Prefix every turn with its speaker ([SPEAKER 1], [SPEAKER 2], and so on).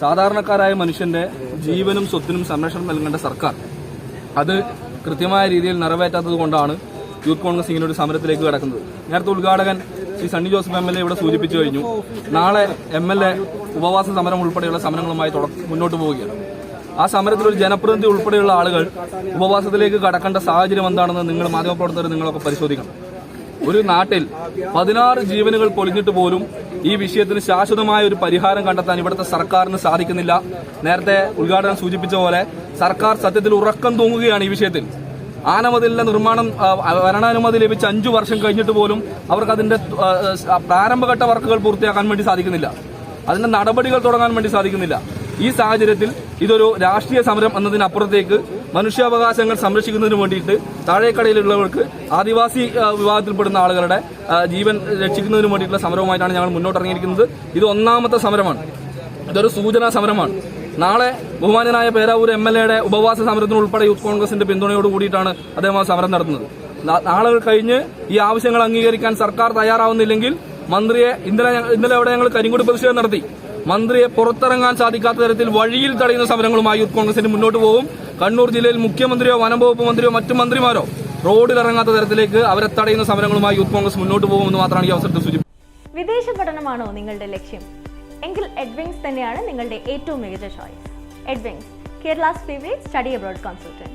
[SPEAKER 1] സാധാരണക്കാരായ മനുഷ്യന്റെ ജീവനും സ്വത്തിനും സംരക്ഷണം നൽകേണ്ട സർക്കാർ. അത് കൃത്യമായ രീതിയിൽ നിറവേറ്റാത്തത് കൊണ്ടാണ് യൂത്ത് കോൺഗ്രസ് ഇങ്ങനെ ഒരു സമരത്തിലേക്ക് കടക്കുന്നത്. നേരത്തെ ഉദ്ഘാടകൻ Shri Sunny Joseph M L A ഇവിടെ സൂചിപ്പിച്ചു കഴിഞ്ഞു. നാളെ എം എൽ എ ഉപവാസ സമരം ഉൾപ്പെടെയുള്ള സമരങ്ങളുമായി മുന്നോട്ട് പോവുകയാണ്. ആ സമരത്തിൽ ഒരു ജനപ്രതിനിധി ഉൾപ്പെടെയുള്ള ആളുകൾ ഉപവാസത്തിലേക്ക് കടക്കേണ്ട സാഹചര്യം എന്താണെന്ന് നിങ്ങൾ മാധ്യമപ്രവർത്തകർ നിങ്ങളൊക്കെ പരിശോധിക്കണം. ഒരു നാട്ടിൽ പതിനാറ് ജീവനുകൾ പൊലിഞ്ഞിട്ട് പോലും ഈ വിഷയത്തിന് ശാശ്വതമായ ഒരു പരിഹാരം കണ്ടെത്താൻ ഇവിടുത്തെ സർക്കാരിന് സാധിക്കുന്നില്ല. നേരത്തെ ഉദ്ഘാടനം സൂചിപ്പിച്ച പോലെ സർക്കാർ സത്യത്തിൽ ഉറക്കം തൂങ്ങുകയാണ് ഈ വിഷയത്തിൽ. ആനമതിലിന്റെ നിർമ്മാണം വരണാനുമതി ലഭിച്ച് അഞ്ചു വർഷം കഴിഞ്ഞിട്ട് പോലും അവർക്ക് അതിന്റെ പ്രാരംഭഘട്ട വർക്കുകൾ പൂർത്തിയാക്കാൻ വേണ്ടി സാധിക്കുന്നില്ല. അതിന്റെ നടപടികൾ തുടങ്ങാൻ വേണ്ടി സാധിക്കുന്നില്ല. ഈ സാഹചര്യത്തിൽ ഇതൊരു രാഷ്ട്രീയ സമരം എന്നതിനപ്പുറത്തേക്ക് മനുഷ്യാവകാശങ്ങൾ സംരക്ഷിക്കുന്നതിന് വേണ്ടിയിട്ട് താഴേക്കടയിലുള്ളവർക്ക് ആദിവാസി വിഭാഗത്തിൽപ്പെടുന്ന ആളുകളുടെ ജീവൻ രക്ഷിക്കുന്നതിന് വേണ്ടിയിട്ടുള്ള സമരവുമായിട്ടാണ് ഞങ്ങൾ മുന്നോട്ടിറങ്ങിയിരിക്കുന്നത്. ഇത് ഒന്നാമത്തെ സമരമാണ്. ഇതൊരു സൂചനാ സമരമാണ്. നാളെ ബഹുമാനനായ പേരാവൂർ എം എൽ എയുടെ ഉപവാസ സമരത്തിന് ഉൾപ്പെടെ യൂത്ത് കോൺഗ്രസിന്റെ പിന്തുണയോട് കൂടിയിട്ടാണ് അദ്ദേഹം ആ സമരം നടത്തുന്നത് നാളെ നാളുകൾ കഴിഞ്ഞ് ഈ ആവശ്യങ്ങൾ അംഗീകരിക്കാൻ സർക്കാർ തയ്യാറാവുന്നില്ലെങ്കിൽ മന്ത്രിയെ ഇന്നലെ ഇന്നലെ അവിടെ ഞങ്ങൾ കരിങ്കുടി പ്രതിഷേധം നടത്തി. മന്ത്രിയെ പുറത്തിറങ്ങാൻ സാധിക്കാത്ത തരത്തിൽ വഴിയിൽ തടയുന്ന സമരങ്ങളുമായി യൂത്ത് കോൺഗ്രസിന് മുന്നോട്ട് പോകും കണ്ണൂർ ജില്ലയിൽ മുഖ്യമന്ത്രിയോ വനംവകുപ്പ് മന്ത്രിയോ മറ്റു മന്ത്രിമാരോ റോഡിൽ ഇറങ്ങാത്ത തരത്തിലേക്ക് അവരെ തടയുന്ന സമരങ്ങളുമായി യൂത്ത് കോൺഗ്രസ് മുന്നോട്ട് പോകുമെന്ന് മാത്രമാണ് ഈ അവസരത്തിൽ സൂചിപ്പിച്ചത്
[SPEAKER 2] വിദേശ പഠനമാണോ നിങ്ങളുടെ ലക്ഷ്യം? എങ്കിൽ എഡ്വിങ്സ് തന്നെയാണ് നിങ്ങളുടെ ഏറ്റവും മികച്ച choice Edwings Kerala study abroad consultant